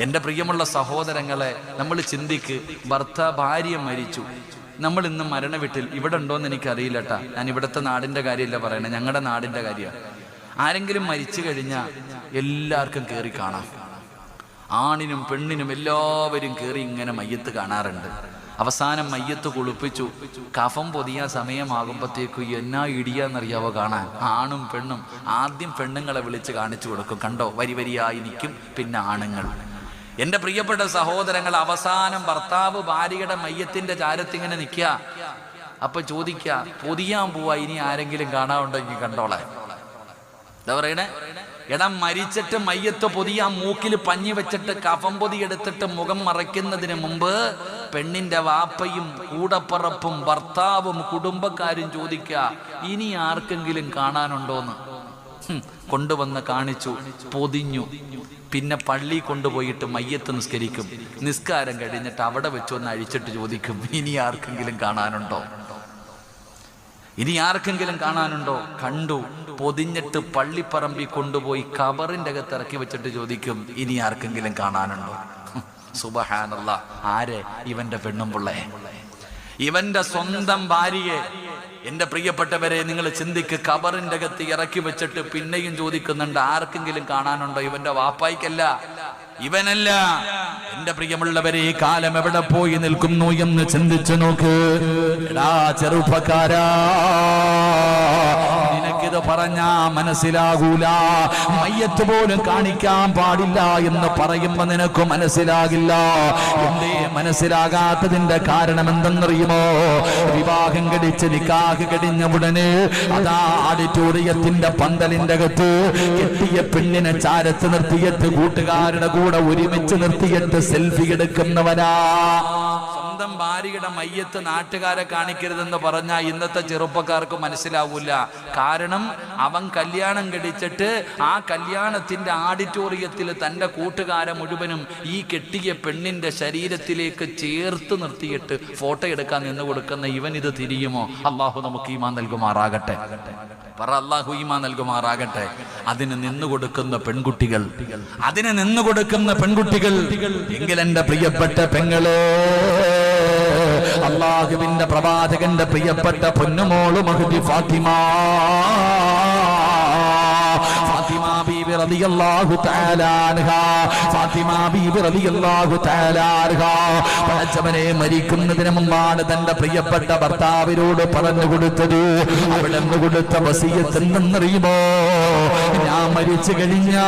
എന്റെ പ്രിയമുള്ള സഹോദരങ്ങളെ നമ്മൾ ചിന്തിക്ക് ഭർത്ത ഭാര്യ മരിച്ചു. നമ്മൾ ഇന്ന് മരണ വീട്ടിൽ ഇവിടെ ഉണ്ടോയെന്ന് എനിക്കറിയില്ല കേട്ടാ ഞാൻ ഇവിടുത്തെ നാടിന്റെ കാര്യമല്ല പറയണേ? ഞങ്ങളുടെ നാടിന്റെ കാര്യമാണ് ആരെങ്കിലും മരിച്ചു കഴിഞ്ഞാൽ എല്ലാവർക്കും കയറി കാണാം. ആണിനും പെണ്ണിനും എല്ലാവരും കയറി ഇങ്ങനെ മയ്യത്ത് കാണാറുണ്ട്. അവസാനം മയ്യത്ത് കുളിപ്പിച്ചു. കഫം പൊതിയ സമയമാകുമ്പോഴത്തേക്കും എന്നാ ഇടിയാന്നറിയാവോ കാണാൻ? ആണും പെണ്ണും ആദ്യം പെണ്ണുങ്ങളെ വിളിച്ച് കാണിച്ചു കൊടുക്കും. കണ്ടോ? വരി വരിയായി നിൽക്കും. പിന്നെ ആണുങ്ങൾ. എന്റെ പ്രിയപ്പെട്ട സഹോദരങ്ങൾ അവസാനം ഭർത്താവ് ഭാര്യയുടെ മയ്യത്തിന്റെ ചാരത്തിങ്ങനെ നിൽക്കുക. അപ്പൊ ചോദിക്കുക പൊതിയാൻ പോവാ ഇനി ആരെങ്കിലും കാണാനുണ്ടെങ്കിൽ കണ്ടോളെ. എന്താ പറയണേ? എടാ മരിച്ചിട്ട് മയ്യത്ത് പൊതിയാ മൂക്കിൽ പഞ്ഞി വെച്ചിട്ട് കഫം പൊതി എടുത്തിട്ട് മുഖം മറയ്ക്കുന്നതിന് മുമ്പ് പെണ്ണിന്റെ വാപ്പയും കൂടപ്പറപ്പും ഭർത്താവും കുടുംബക്കാരും ചോദിക്കുക ഇനി ആർക്കെങ്കിലും കാണാനുണ്ടോന്ന്. കൊണ്ടുവന്ന് കാണിച്ചു പൊതിഞ്ഞു. പിന്നെ പള്ളി കൊണ്ടുപോയിട്ട് മയ്യത്ത് നിസ്കരിക്കും. നിസ്കാരം കഴിഞ്ഞിട്ട് അവിടെ വെച്ചൊന്ന് അഴിച്ചിട്ട് ചോദിക്കും ഇനി ആർക്കെങ്കിലും കാണാനുണ്ടോ? ഇനി ആർക്കെങ്കിലും കാണാനുണ്ടോ? കണ്ടു. പൊതിഞ്ഞിട്ട് പള്ളിപ്പറമ്പി കൊണ്ടുപോയി കബറിന്റെ അകത്ത് ഇറക്കി വെച്ചിട്ട് ചോദിക്കും ഇനി ആർക്കെങ്കിലും കാണാനുണ്ടോ? സുബഹാനല്ല. ആരെ? ഇവന്റെ പെണ്ണും പിള്ളേ. ഇവന്റെ സ്വന്തം ഭാര്യയെ. എന്റെ പ്രിയപ്പെട്ടവരെ നിങ്ങൾ ചിന്തിക്ക് കബറിന്റെ അകത്ത് ഇറക്കി വെച്ചിട്ട് പിന്നെയും ചോദിക്കുന്നുണ്ട് ആർക്കെങ്കിലും കാണാനുണ്ടോ? ഇവന്റെ വാപ്പായിക്കല്ല. ഇവനല്ല. എന്റെ പ്രിയമുള്ളവരെ ഈ കാലം എവിടെ പോയി നിൽക്കുന്നു എന്ന് ചിന്തിച്ചു നോക്ക്. എടാ ചെറുപ്പക്കാരാ. പറഞ്ഞാ മനസ്സിലാകൂല. മയ്യത്ത് പോലും കാണിക്കാൻ പാടില്ല എന്ന് പറയുമ്പോ നിനക്ക് മനസ്സിലാകില്ല. എന്തേ മനസ്സിലാകാത്തതിന്റെ കാരണം എന്തെന്നറിയുമോ? വിവാഹം കടിച്ച് നിക്കാഹ് കടിഞ്ഞ ഉടനെ അതാ ഓഡിറ്റോറിയത്തിന്റെ പന്തലിന്റെ അകത്ത് കെട്ടിയ പെണ്ണിനെ ചാരത്ത് നിർത്തിയിട്ട് കൂട്ടുകാരുടെ കൂടെ ഒരുമിച്ച് നിർത്തിയിട്ട് സെൽഫി എടുക്കുന്നവനാ. സ്വന്തം ഭാര്യയുടെ മയ്യത്ത് നാട്ടുകാരെ കാണിക്കരുതെന്ന് പറഞ്ഞാൽ ഇന്നത്തെ ചെറുപ്പക്കാർക്ക് മനസ്സിലാവൂല. കാരണം അവൻ കല്യാണം കടിച്ചിട്ട് ആ കല്യാണത്തിന്റെ ആഡിറ്റോറിയത്തിൽ തന്റെ കൂട്ടുകാരെ മുഴുവനും ഈ കെട്ടിയ പെണ്ണിന്റെ ശരീരത്തിലേക്ക് ചേർത്ത് നിർത്തിയിട്ട് ഫോട്ടോ എടുക്കാൻ നിന്ന് കൊടുക്കുന്ന ഇവൻ ഇത് തിരിയുമോ? അള്ളാഹു നമുക്ക് ഈമാൻ നൽകുമാറാകട്ടെ. പറ അള്ളാഹു ഈമാൻ നൽകുമാറാകട്ടെ. അതിന് നിന്നു കൊടുക്കുന്ന പെൺകുട്ടികൾ അതിന് നിന്നു കൊടുക്കുന്ന പെൺകുട്ടികൾ. എങ്കിൽ എന്റെ പ്രിയപ്പെട്ട പെങ്ങളെ അള്ളാഹുവിന്റെ പ്രവാചകന്റെ പ്രിയപ്പെട്ട പൊന്നുമോൾ മഹദി ഫാത്തിമ. ഫാത്തിമ ബീബി റളിയല്ലാഹു ഫാത്തിമ ബീബി റളിയല്ലാഹു മരിക്കുന്നതിന് മുമ്പാണ് തന്റെ പ്രിയപ്പെട്ട ഭർത്താവിനോട് പറഞ്ഞു കൊടുത്തത്. അവിടെ നിന്ന് കൊടുത്ത വസിയത്ത് എന്തെന്നറിയുമോ? ഞാൻ മരിച്ചു കഴിഞ്ഞാ